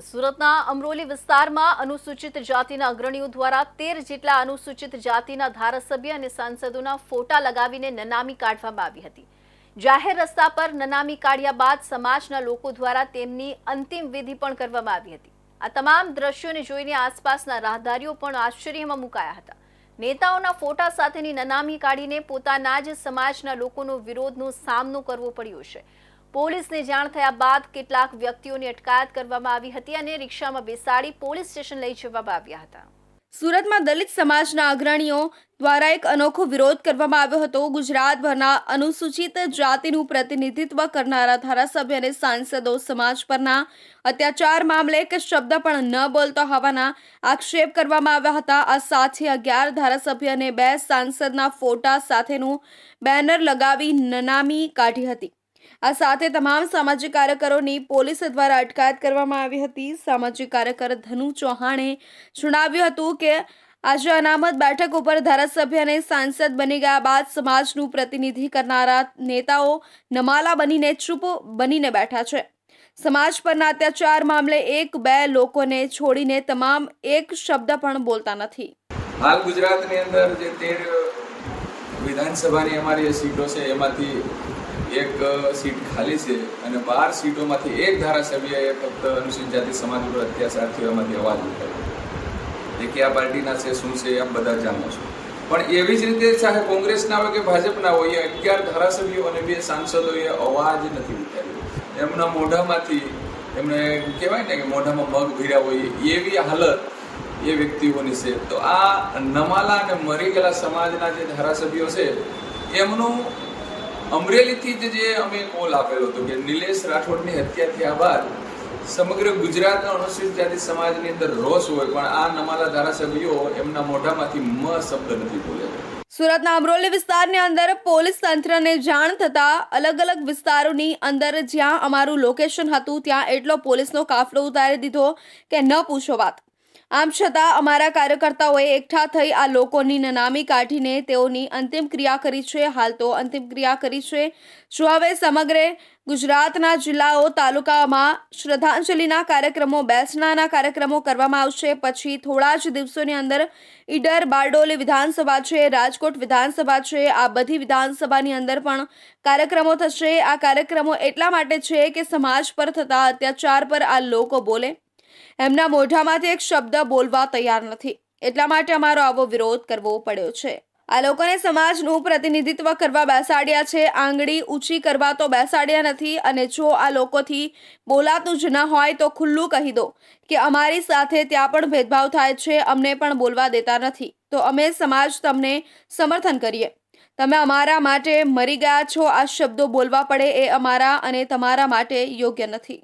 સુરતના અમરોલી વિસ્તારમાં અનુસૂચિત જાતિના અગ્રણીઓ દ્વારા તેર જેટલા અનુસૂચિત જાતિના ધારાસભ્ય અને સાંસદોના ફોટા લગાવીને નનામી કાઢવામાં આવી હતી. જાહેર રસ્તા પર નનામી કાઢ્યા બાદ સમાજના લોકો દ્વારા તેમની અંતિમ વિધિ પણ કરવામાં આવી હતી. આ તમામ દ્રશ્યોને જોઈને આસપાસના રાહદારીઓ પણ આશ્ચર્યમાં મુકાયા હતા. નેતાઓના ફોટા સાથેની નનામી કાઢીને પોતાના જ સમાજના લોકોનો વિરોધનો સામનો કરવો પડ્યો છે. પોલીસને જાણ થયા બાદ કેટલાક વ્યક્તિઓની અટકાયત કરવામાં આવી હતી અને રિક્ષામાં બેસાડી પોલીસ સ્ટેશન લઈ જવામાં આવ્યા હતા. સુરતમાં દલિત સમાજના અગ્રણીઓ દ્વારા એક અનોખો વિરોધ કરવામાં આવ્યો હતો. ગુજરાતભરના અનુસૂચિત જાતિનું પ્રતિનિધિત્વ કરનારા ધારાસભ્ય અને સાંસદો સમાજ પરના અત્યાચાર મામલે એક શબ્દ પણ ન બોલતા હોવાના આક્ષેપ કરવામાં આવ્યા હતા. આ સાથે અગિયાર ધારાસભ્ય અને બે સાંસદના ફોટા સાથેનું બેનર લગાવી નનામી કાઢી હતી. આ સાથે તમામ સામાજિક કાર્યકરોની પોલીસ દ્વારા અટકાયત કરવામાં આવી હતી. સામાજિક કાર્યકર ધનુ ચૌહાણે જણાવ્યું હતું કે, આજે અનામત બેઠક ઉપર ધારાસભ્ય અને સાંસદ બની ગયા બાદ સમાજનું પ્રતિનિધિ કરનારા નેતાઓ નમાલા બનીને ચૂપ બનીને બેઠા છે. સમાજ પરના અત્યાચાર મામલે એક બે લોકોને છોડીને તમામ એક શબ્દ પણ બોલતા નથી. હાલ ગુજરાતની અંદર જે તેર વિધાનસભાની અમારી સીટો છે, એમાંથી એક સીટ ખાલી છે અને બાર સીટોમાંથી એક ધારાસભ્યએ ફક્ત અનુસૂચિત જાતિ સમાજ ઉપર અત્યાચાર થયો એમાંથી અવાજ ઉઠાવ્યો. એ કયા પાર્ટીના છે, શું છે એમ બધા જાણો છો. પણ એવી જ રીતે ચાહે કોંગ્રેસના હોય કે ભાજપના હોય, એ અગિયાર ધારાસભ્યો અને બે સાંસદોએ અવાજ નથી ઉઠાવ્યો. એમના મોઢામાંથી, એમણે કહેવાય ને કે મોઢામાં મગ ભર્યા હોય, એવી હાલત એ વ્યક્તિઓની છે. તો આ નમાલા અને મરી ગયેલા સમાજના જે ધારાસભ્યો છે, એમનું અમરેલીથી જ જે અમે કોલ આપેલો હતો કે નિલેશ રાઠોડની હત્યા થયા બાદ સમગ્ર ગુજરાતના અનુસૂચિત જાતિ સમાજની અંદર રોષ હોય, પણ આ નમાલા ધારાસભ્યો એમના મોઢામાંથી મ શબ્દ નથી બોલ્યા. સુરતના અમરોલી વિસ્તારની અંદર પોલીસ તંત્રને જાણ થતા અલગ અલગ વિસ્તારોની અંદર જ્યાં અમારું લોકેશન હતું, ત્યાં એટલો પોલીસનો કાફલો ઉતારી દીધો કે ન પૂછો વાત. આમ છતાં અમારા કાર્યકર્તાઓએ એકઠા થઈ આ લોકોની નનામી કાઢીને તેઓની અંતિમ ક્રિયા કરી છે. હાલ તો અંતિમ ક્રિયા કરી છે. જો હવે સમગ્ર ગુજરાતના જિલ્લાઓ તાલુકામાં શ્રદ્ધાંજલિના કાર્યક્રમો બેસણાના કાર્યક્રમો કરવામાં આવશે. પછી થોડા જ દિવસોની અંદર ઈડર બારડોલી વિધાનસભા છે, રાજકોટ વિધાનસભા છે, આ બધી વિધાનસભાની અંદર પણ કાર્યક્રમો થશે. આ કાર્યક્રમો એટલા માટે છે કે સમાજ પર થતા અત્યાચાર પર આ લોકો બોલે. એમના મોઢામાંથી એક શબ્દ બોલવા તૈયાર નથી. એટલા માટે અમારો આવો વિરોધ કરવો પડ્યો છે. આ લોકોને સમાજનું પ્રતિનિધિત્વ કરવા બેસાડ્યા છે. આંગળી ઊંચી કરવા તો બેસાડ્યા નથી અને જો આ લોકોથી બોલાતું જ ન હોય તો ખુલ્લું કહી દો કે અમારી સાથે ત્યાં પણ ભેદભાવ થાય છે. અમને પણ બોલવા દેતા નથી. તો અમે સમાજ તમને સમર્થન કરીએ. તમે અમારા માટે મરી ગયા છો. આ શબ્દો બોલવા પડે એ અમારા અને તમારા માટે યોગ્ય નથી.